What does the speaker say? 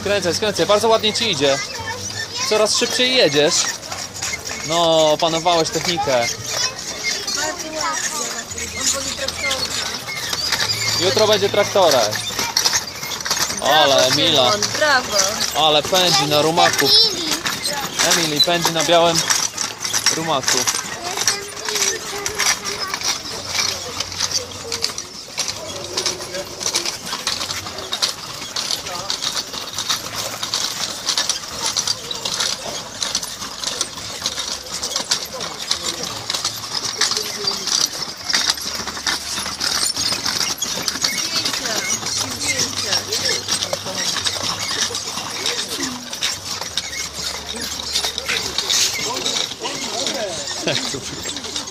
Skręcaj, skręcaj, bardzo ładnie ci idzie. Coraz szybciej jedziesz. No, opanowałeś technikę. Bardzo ładnie. On woli traktorka. Jutro będzie traktorek. Ale Brawo, Emila, Szymon, brawo. ale pędzi na rumaku. Emily pędzi na białym rumaku. ちょっと待って。